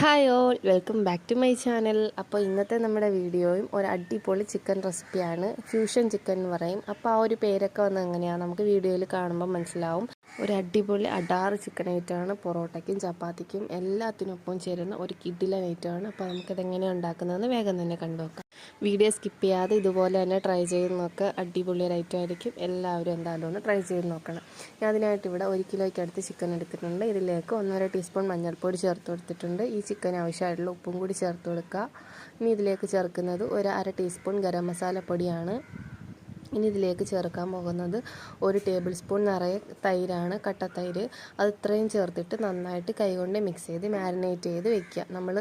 Hi all welcome back to my channel അപ്പോൾ ഇന്നത്തെ നമ്മുടെ വീഡിയോയും ഒരു അടിപൊളി ചിക്കൻ റെസിപ്പിയാണ് ഫ്യൂഷൻ ചിക്കൻ എന്ന് പറയും. അപ്പോൾ ആ ഒരു പേരൊക്കെ വന്ന് എങ്ങനെയാണ് നമുക്ക് വീഡിയോയിൽ കാണുമ്പോൾ മനസ്സിലാവും. ഒരു അടിപൊളി അടാറ് ചിക്കൻ ഐറ്റമാണ് പൊറോട്ടയ്ക്കും ചപ്പാത്തിക്കും എല്ലാത്തിനൊപ്പം ചേരുന്ന ഒരു കിഡിലൻ ഐറ്റമാണ് അപ്പോൾ നമുക്കത് എങ്ങനെയാണ് ഉണ്ടാക്കുന്നതെന്ന് വേഗം തന്നെ കണ്ടു നോക്കാം. വീഡിയോ സ്കിപ്പ് ചെയ്യാതെ ഇതുപോലെ തന്നെ ട്രൈ ചെയ്ത് നോക്കുക അടിപൊളി ഒരു ആയിരിക്കും. എല്ലാവരും എന്തായാലും ഒന്ന് ട്രൈ ചെയ്ത് നോക്കണം. ഞാൻ അതിനായിട്ട് ഇവിടെ ഒരു കിലോയ്ക്ക് അടുത്ത് ചിക്കൻ എടുത്തിട്ടുണ്ട്. ഇതിലേക്ക് ഒന്നര ടീസ്പൂൺ മഞ്ഞൾപ്പൊടി ചേർത്ത് കൊടുത്തിട്ടുണ്ട്. ഈ ചിക്കൻ ആവശ്യമായിട്ടുള്ള ഉപ്പും കൂടി ചേർത്ത് കൊടുക്കുക. ഇനി ഇതിലേക്ക് ചേർക്കുന്നത് ഒരു അര ടീസ്പൂൺ ഗരം മസാല പൊടിയാണ് ഇനി ഇതിലേക്ക് ചേർക്കാൻ പോകുന്നത് ഒരു ടേബിൾ സ്പൂൺ നിറയെ തൈരാണ് കട്ട തൈര്. അത് ഇത്രയും ചേർത്തിട്ട് നന്നായിട്ട് കൈകൊണ്ട് മിക്സ് ചെയ്ത് മാരിനേറ്റ് ചെയ്ത് വെക്കുക. നമ്മൾ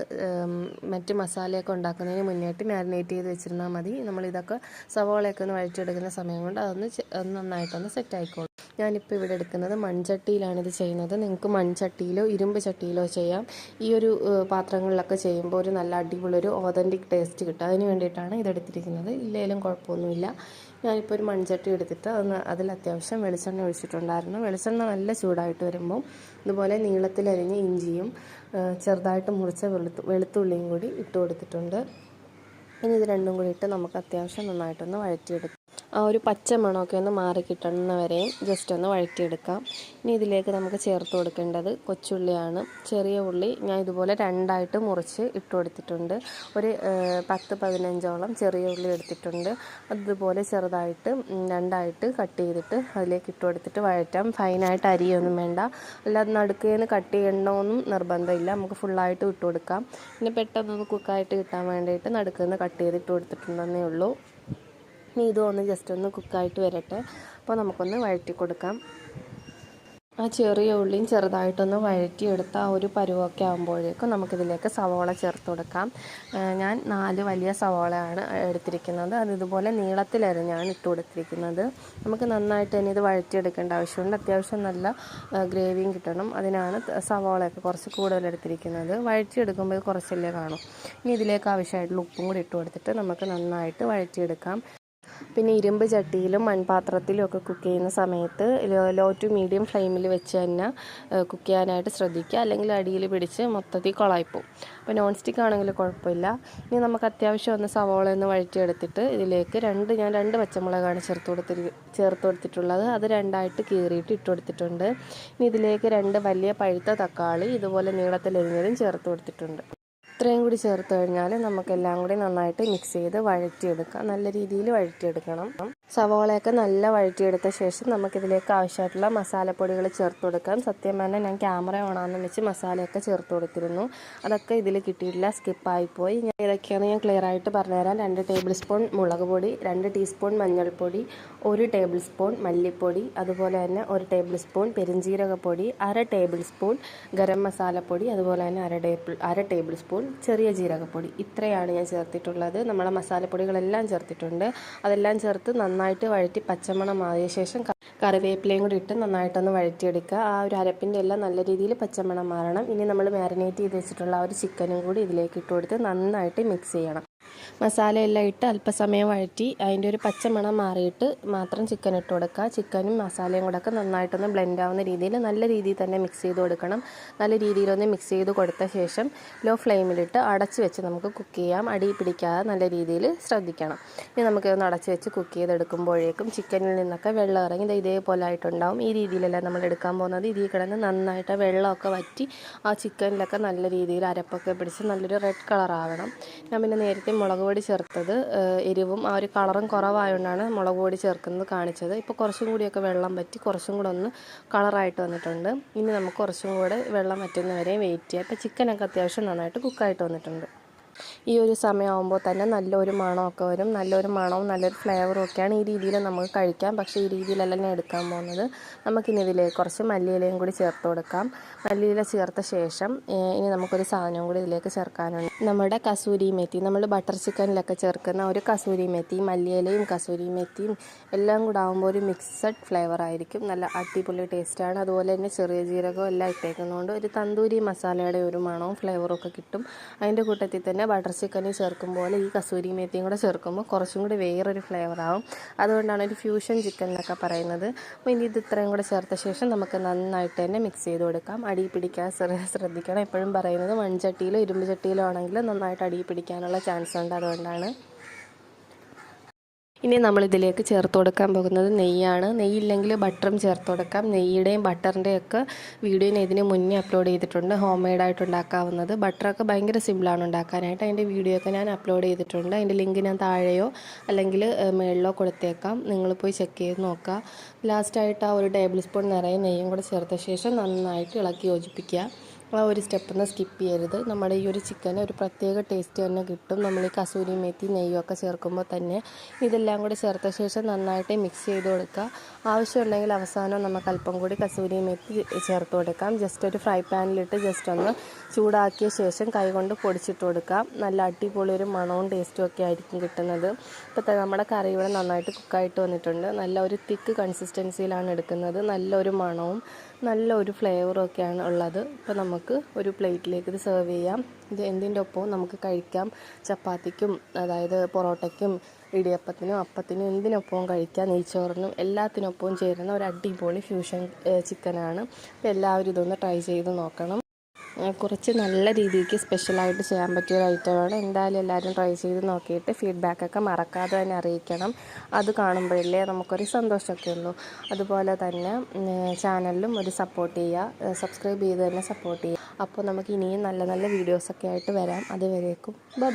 മറ്റ് മസാലയൊക്കെ ഉണ്ടാക്കുന്നതിന് മുന്നേറ്റ് മാരിനേറ്റ് ചെയ്ത് വെച്ചിരുന്നാൽ മതി. നമ്മളിതൊക്കെ സവോളയൊക്കെ ഒന്ന് വഴിച്ചെടുക്കുന്ന സമയം കൊണ്ട് അതൊന്ന് നന്നായിട്ടൊന്ന് സെറ്റ് ആയിക്കോളും. ഞാനിപ്പോൾ ഇവിടെ എടുക്കുന്നത് മൺചട്ടിയിലാണ് ഇത് ചെയ്യുന്നത്. നിങ്ങൾക്ക് മൺചട്ടിയിലോ ഇരുമ്പ് ചട്ടിയിലോ ചെയ്യാം. ഈ ഒരു പാത്രങ്ങളിലൊക്കെ ചെയ്യുമ്പോൾ ഒരു നല്ല അടിപൊളി ഒരു ഓതന്റിക് ടേസ്റ്റ് കിട്ടും. അതിന് വേണ്ടിയിട്ടാണ് ഇതെടുത്തിരിക്കുന്നത് ഇല്ലെങ്കിലും കുഴപ്പമൊന്നുമില്ല. ഞാനിപ്പോൾ ഒരു മൺചട്ടി എടുത്തിട്ട് അതൊന്ന് അതിൽ അത്യാവശ്യം വെളിച്ചെണ്ണ ഒഴിച്ചിട്ടുണ്ടായിരുന്നു. വെളിച്ചെണ്ണ നല്ല ചൂടായിട്ട് വരുമ്പോൾ ഇതുപോലെ നീളത്തിലരിഞ്ഞ് ഇഞ്ചിയും ചെറുതായിട്ട് മുറിച്ച വെളുത്തു വെളുത്തുള്ളിയും കൂടി ഇട്ട് കൊടുത്തിട്ടുണ്ട്. ഇനി ഇത് രണ്ടും കൂടി ഇട്ട് നമുക്ക് അത്യാവശ്യം നന്നായിട്ടൊന്ന് വഴറ്റിയെടുക്കാം. ആ ഒരു പച്ച മണമൊക്കെ ഒന്ന് മാറി കിട്ടുന്ന വരെ ജസ്റ്റ് ഒന്ന് വഴറ്റിയെടുക്കാം. ഇനി ഇതിലേക്ക് നമുക്ക് ചേർത്ത് കൊടുക്കേണ്ടത് കൊച്ചുള്ളിയാണ്. ചെറിയ ഉള്ളി ഞാൻ ഇതുപോലെ രണ്ടായിട്ട് മുറിച്ച് ഇട്ട് കൊടുത്തിട്ടുണ്ട്. ഒരു പത്ത് പതിനഞ്ചോളം ചെറിയ ഉള്ളി എടുത്തിട്ടുണ്ട്. അതുപോലെ ചെറുതായിട്ട് രണ്ടായിട്ട് കട്ട് ചെയ്തിട്ട് അതിലേക്ക് ഇട്ട് കൊടുത്തിട്ട് വഴറ്റാം. ഫൈനായിട്ട് അരിയൊന്നും വേണ്ട. അല്ലാതെ നടുക്കേന്ന് കട്ട് ചെയ്യണമെന്നും നിർബന്ധമില്ല. നമുക്ക് ഫുള്ളായിട്ട് ഇട്ട് കൊടുക്കാം. പിന്നെ പെട്ടെന്ന് കുക്കായിട്ട് കിട്ടാൻ വേണ്ടിയിട്ട് നടുക്കുന്ന് കട്ട് ചെയ്തിട്ട് കൊടുത്തിട്ടുണ്ടെന്നേ ഉള്ളൂ. ഇനി ഇതും ഒന്ന് ജസ്റ്റ് ഒന്ന് കുക്കായിട്ട് വരട്ടെ. അപ്പോൾ നമുക്കൊന്ന് വഴറ്റി കൊടുക്കാം. ആ ചെറിയ ഉള്ളിയും ചെറുതായിട്ടൊന്ന് വഴറ്റിയെടുത്ത ആ ഒരു പരുവൊക്കെ ആകുമ്പോഴേക്കും നമുക്കിതിലേക്ക് സവോള ചേർത്ത് കൊടുക്കാം. ഞാൻ നാല് വലിയ സവോളയാണ് എടുത്തിരിക്കുന്നത്. അത് ഇതുപോലെ ഞാൻ ഇട്ട് കൊടുത്തിരിക്കുന്നത്. നമുക്ക് നന്നായിട്ട് തന്നെ ഇത് വഴറ്റിയെടുക്കേണ്ട ആവശ്യമുണ്ട്. അത്യാവശ്യം നല്ല ഗ്രേവിയും കിട്ടണം. അതിനാണ് സവോളയൊക്കെ കുറച്ച് കൂടുതൽ എടുത്തിരിക്കുന്നത്. വഴറ്റിയെടുക്കുമ്പോൾ കുറച്ചല്ലേ കാണും. ഇനി ഇതിലേക്ക് ആവശ്യമായിട്ടുള്ള ഉപ്പും കൂടി ഇട്ട് കൊടുത്തിട്ട് നമുക്ക് നന്നായിട്ട് വഴറ്റിയെടുക്കാം. പിന്നെ ഇരുമ്പ് ചട്ടിയിലും മൺപാത്രത്തിലും ഒക്കെ കുക്ക് ചെയ്യുന്ന സമയത്ത് ലോ ടു മീഡിയം ഫ്ലെയിമിൽ വെച്ച് തന്നെ കുക്ക് ചെയ്യാനായിട്ട് ശ്രദ്ധിക്കുക. അല്ലെങ്കിൽ അടിയിൽ പിടിച്ച് മൊത്തത്തിൽ കൊളായിപ്പോവും. അപ്പോൾ നോൺ സ്റ്റിക്ക് ആണെങ്കിൽ കുഴപ്പമില്ല. ഇനി നമുക്ക് അത്യാവശ്യം ഒന്ന് സവോള ഒന്ന് വഴറ്റിയെടുത്തിട്ട് ഇതിലേക്ക് രണ്ട് ഞാൻ രണ്ട് പച്ചമുളകാണ് ചേർത്ത് കൊടുത്തി ചേർത്ത് കൊടുത്തിട്ടുള്ളത്. അത് രണ്ടായിട്ട് കീറിയിട്ട് ഇട്ട് കൊടുത്തിട്ടുണ്ട്. ഇനി ഇതിലേക്ക് രണ്ട് വലിയ പഴുത്ത തക്കാളി ഇതുപോലെ നീളത്തിലെരിഞ്ഞതും ചേർത്ത് കൊടുത്തിട്ടുണ്ട്. ഇത്രയും കൂടി ചേർത്ത് കഴിഞ്ഞാൽ നമുക്കെല്ലാം കൂടി നന്നായിട്ട് മിക്സ് ചെയ്ത് വഴറ്റിയെടുക്കാം. നല്ല രീതിയിൽ വഴറ്റിയെടുക്കണം. സവോളയൊക്കെ നല്ല വഴറ്റിയെടുത്ത ശേഷം നമുക്കിതിലേക്ക് ആവശ്യമായിട്ടുള്ള മസാലപ്പൊടികൾ ചേർത്ത് കൊടുക്കാം. സത്യം പറഞ്ഞാൽ ഞാൻ ക്യാമറ ഓണാന്ന് വെച്ച് മസാലയൊക്കെ ചേർത്ത് കൊടുത്തിരുന്നു. അതൊക്കെ ഇതിൽ കിട്ടിയിട്ടില്ല സ്കിപ്പായിപ്പോയി ഞാൻ ഇതൊക്കെയാണ് ഞാൻ ക്ലിയർ ആയിട്ട് പറഞ്ഞുതരാം. രണ്ട് ടേബിൾ സ്പൂൺ മുളക് പൊടി രണ്ട് ടീസ്പൂൺ മഞ്ഞൾപ്പൊടി ഒരു ടേബിൾ സ്പൂൺ മല്ലിപ്പൊടി അതുപോലെ തന്നെ ഒരു ടേബിൾ സ്പൂൺ പെരിഞ്ജീരകപ്പൊടി അര ടേബിൾ സ്പൂൺ ഗരം മസാലപ്പൊടി അതുപോലെ തന്നെ അര ടേബിൾ അര ടേബിൾ സ്പൂൺ ചെറിയ ജീരകപ്പൊടി. ഇത്രയാണ് ഞാൻ ചേർത്തിട്ടുള്ളത്. നമ്മളെ മസാലപ്പൊടികളെല്ലാം ചേർത്തിട്ടുണ്ട്. അതെല്ലാം ചേർത്ത് നന്നായിട്ട് വഴറ്റി പച്ചമണം മാറിയ ശേഷം കറിവേപ്പിലയും കൂടി ഇട്ട് നന്നായിട്ടൊന്ന് വഴറ്റിയെടുക്കുക. ആ ഒരു അരപ്പിന്റെ എല്ലാം നല്ല രീതിയിൽ പച്ചമണം മാറണം. ഇനി നമ്മൾ മാരിനേറ്റ് ചെയ്ത് വെച്ചിട്ടുള്ള ആ ഒരു ചിക്കനും കൂടി ഇതിലേക്ക് ഇട്ട് കൊടുത്ത് നന്നായിട്ട് മിക്സ് ചെയ്യണം. മസാലയെല്ലാം ഇട്ട് അല്പസമയം വഴറ്റി അതിന്റെ ഒരു പച്ചമണം മാറിയിട്ട് മാത്രം ചിക്കൻ ഇട്ട് കൊടുക്കുക. ചിക്കനും മസാലയും കൂടെ ഒക്കെ നന്നായിട്ടൊന്ന് ബ്ലെൻഡ് ആവുന്ന രീതിയിൽ നല്ല രീതിയിൽ തന്നെ മിക്സ് ചെയ്ത് കൊടുക്കണം. നല്ല രീതിയിലൊന്ന് മിക്സ് ചെയ്ത് കൊടുത്ത ശേഷം ലോ ഫ്ലെയിമിലിട്ട് അടച്ച് വെച്ച് നമുക്ക് കുക്ക് ചെയ്യാം. അടി പിടിക്കാതെ നല്ല രീതിയിൽ ശ്രദ്ധിക്കണം. ഇനി നമുക്കിതൊന്ന് അടച്ച് വെച്ച് കുക്ക് ചെയ്തെടുക്കുമ്പോഴേക്കും ചിക്കനിൽ നിന്നൊക്കെ വെള്ളം ഇറങ്ങി ഇത് ഇതേപോലെ ആയിട്ടുണ്ടാവും. ഈ രീതിയിലല്ല നമ്മൾ എടുക്കാൻ പോകുന്നത്. ഇതിൽ കിടന്ന് നന്നായിട്ട് വെള്ളമൊക്കെ വറ്റി ആ ചിക്കനിലൊക്കെ നല്ല രീതിയിൽ അരപ്പൊക്കെ പിടിച്ച് നല്ലൊരു റെഡ് കളർ ആവണം. ഞാൻ പിന്നെ നേരത്തെ മുളക് പൊടി ചേർത്തത് എരിവും ആ ഒരു കളറും കുറവായതുകൊണ്ടാണ് മുളക് പൊടി ചേർക്കുന്നത് കാണിച്ചത്. ഇപ്പോൾ കുറച്ചും കൂടിയൊക്കെ വെള്ളം പറ്റി കുറച്ചും കൂടെ ഒന്ന് കളറായിട്ട് വന്നിട്ടുണ്ട്. ഇനി നമുക്ക് കുറച്ചും കൂടെ വെള്ളം പറ്റുന്നവരെയും വെയിറ്റ് ചെയ്യാം. ഇപ്പോൾ ചിക്കനൊക്കെ അത്യാവശ്യം നന്നായിട്ട് കുക്കായിട്ട് വന്നിട്ടുണ്ട്. ഈ ഒരു സമയമാകുമ്പോൾ തന്നെ നല്ലൊരു മണമൊക്കെ വരും. നല്ലൊരു മണവും നല്ലൊരു ഫ്ലേവറും ഒക്കെയാണ് ഈ രീതിയിൽ നമുക്ക് കഴിക്കാം. പക്ഷേ ഈ രീതിയിലല്ല ഞാൻ എടുക്കാൻ പോകുന്നത്. നമുക്കിനി ഇതിലേക്ക് കുറച്ച് മല്ലിയിലയും കൂടി ചേർത്ത് കൊടുക്കാം. മല്ലിയില ചേർത്ത ശേഷം ഇനി നമുക്കൊരു സാധനവും കൂടി ഇതിലേക്ക് ചേർക്കാനുണ്ട്. നമ്മുടെ കസൂരി മെത്തി നമ്മൾ ബട്ടർ ചിക്കനിലൊക്കെ ചേർക്കുന്ന ഒരു കസൂരി മെത്തി മല്ലിയിലയും കസൂരി മെത്തിയും എല്ലാം കൂടെ ആകുമ്പോൾ ഒരു മിക്സഡ് ഫ്ലേവർ ആയിരിക്കും. നല്ല അടിപൊളി ടേസ്റ്റാണ് അതുപോലെ തന്നെ ചെറിയ ജീരകവും എല്ലാം ഇട്ടേക്കുന്നതുകൊണ്ട് ഒരു തന്തൂരി മസാലയുടെ ഒരു മണവും ഫ്ലേവറും ഒക്കെ കിട്ടും. അതിന്റെ കൂട്ടത്തിൽ തന്നെ ബട്ടർ ചിക്കനിൽ ചേർക്കും പോലെ ഈ കസൂരി മേത്തിയും കൂടെ ചേർക്കുമ്പോൾ കുറച്ചും കൂടി വേറൊരു ഫ്ലേവർ ആവും. അതുകൊണ്ടാണ് ഒരു ഫ്യൂഷൻ ചിക്കൻ എന്നൊക്കെ പറയുന്നത്. അപ്പോൾ ഇനി ഇത് ഇത്രയും കൂടെ ചേർത്ത ശേഷം നമുക്ക് നന്നായിട്ട് തന്നെ മിക്സ് ചെയ്ത് കൊടുക്കാം. അടി പിടിക്കാൻ ശ്രദ്ധിക്കണം. എപ്പോഴും പറയുന്നത് മൺചട്ടിയിലോ ഇരുമ്പ് ചട്ടിയിലോ ആണെങ്കിലും നന്നായിട്ട് അടി പിടിക്കാനുള്ള ചാൻസ് ഉണ്ട്. അതുകൊണ്ടാണ് ഇനി നമ്മൾ ഇതിലേക്ക് ചേർത്ത് കൊടുക്കാൻ പോകുന്നത് നെയ്യാണ്. നെയ്യില്ലെങ്കിൽ ബട്ടറും ചേർത്ത് കൊടുക്കാം. നെയ്യുടെയും ബട്ടറിന്റെയും ഒക്കെ വീഡിയോ ഞാൻ ഇതിന് മുന്നേ അപ്ലോഡ് ചെയ്തിട്ടുണ്ട്. ഹോം മെയ്ഡായിട്ട് ഉണ്ടാക്കാവുന്നത്. ബട്ടറൊക്കെ ഭയങ്കര സിമ്പിളാണ് ഉണ്ടാക്കാനായിട്ട്. അതിന്റെ വീഡിയോ ഒക്കെ ഞാൻ അപ്ലോഡ് ചെയ്തിട്ടുണ്ട്. അതിന്റെ ലിങ്ക് ഞാൻ താഴെയോ അല്ലെങ്കിൽ മേളിലോ കൊടുത്തേക്കാം. നിങ്ങൾ പോയി ചെക്ക് ചെയ്ത് നോക്കുക. ലാസ്റ്റായിട്ട് ആ ഒരു ടേബിൾ സ്പൂൺ നിറയെ നെയ്യും കൂടെ ചേർത്ത ശേഷം നന്നായിട്ട് ഇളക്കി യോജിപ്പിക്കുക. ആ ഒരു സ്റ്റെപ്പൊന്ന് സ്കിപ്പ് ചെയ്യരുത്. നമ്മുടെ ഈ ഒരു ചിക്കന് ഒരു പ്രത്യേക ടേസ്റ്റ് തന്നെ കിട്ടും. നമ്മൾ ഈ കസൂരി മേത്തി നെയ്യൊക്കെ ചേർക്കുമ്പോൾ തന്നെ ഇതെല്ലാം കൂടി ചേർത്ത ശേഷം നന്നായിട്ട് മിക്സ് ചെയ്ത് കൊടുക്കുക. ആവശ്യമുണ്ടെങ്കിൽ അവസാനം നമുക്ക് അല്പം കൂടി കസൂരി മേത്തി ചേർത്ത് കൊടുക്കാം. ജസ്റ്റ് ഒരു ഫ്രൈ പാനിലിട്ട് ജസ്റ്റ് ഒന്ന് ചൂടാക്കിയ ശേഷം കൈകൊണ്ട് പൊടിച്ചിട്ട് കൊടുക്കാം നല്ല അടിപൊളി ഒരു മണവും ടേസ്റ്റും ഒക്കെ ആയിരിക്കും കിട്ടുന്നത്. ഇപ്പോൾ നമ്മുടെ കറി ഇവിടെ നന്നായിട്ട് കുക്കായിട്ട് വന്നിട്ടുണ്ട്. നല്ല ഒരു തിക്ക് കൺസിസ്റ്റൻസിയിലാണ് എടുക്കുന്നത്. നല്ലൊരു മണവും നല്ല ഒരു ഫ്ലേവറും ഒക്കെയാണ് ഉള്ളത്. ഇപ്പോൾ നമുക്ക് ഒരു പ്ലേറ്റിലേക്ക് ഇത് സെർവ് ചെയ്യാം. ഇത് എന്തിന്റെ ഒപ്പവും നമുക്ക് കഴിക്കാം. ചപ്പാത്തിക്കും അതായത് പൊറോട്ടയ്ക്കും ഇടിയപ്പത്തിനും അപ്പത്തിനും എന്തിനൊപ്പവും കഴിക്കാം. നെയ്ച്ചോറിനും എല്ലാത്തിനൊപ്പവും ചേരുന്ന ഒരു അടിപൊളി ഫ്യൂഷൻ ചിക്കനാണ്. അപ്പോൾ എല്ലാവരും ഇതൊന്ന് ട്രൈ ചെയ്ത് നോക്കണം. കുറച്ച് നല്ല രീതിക്ക് സ്പെഷ്യലായിട്ട് ചെയ്യാൻ പറ്റിയ ഒരു ഐറ്റമാണ് എന്തായാലും എല്ലാവരും ട്രൈ ചെയ്ത് നോക്കിയിട്ട് ഫീഡ്ബാക്കൊക്കെ മറക്കാതെ തന്നെ അറിയിക്കണം. അത് കാണുമ്പോഴല്ലേ നമുക്കൊരു സന്തോഷമൊക്കെ ഉള്ളൂ. അതുപോലെ തന്നെ ചാനലിലും ഒരു സപ്പോർട്ട് ചെയ്യുക. സബ്സ്ക്രൈബ് ചെയ്ത് തന്നെ സപ്പോർട്ട് ചെയ്യുക. അപ്പോൾ നമുക്ക് ഇനിയും നല്ല നല്ല വീഡിയോസൊക്കെ ആയിട്ട് വരാം. അതുവരേക്കും ബൈ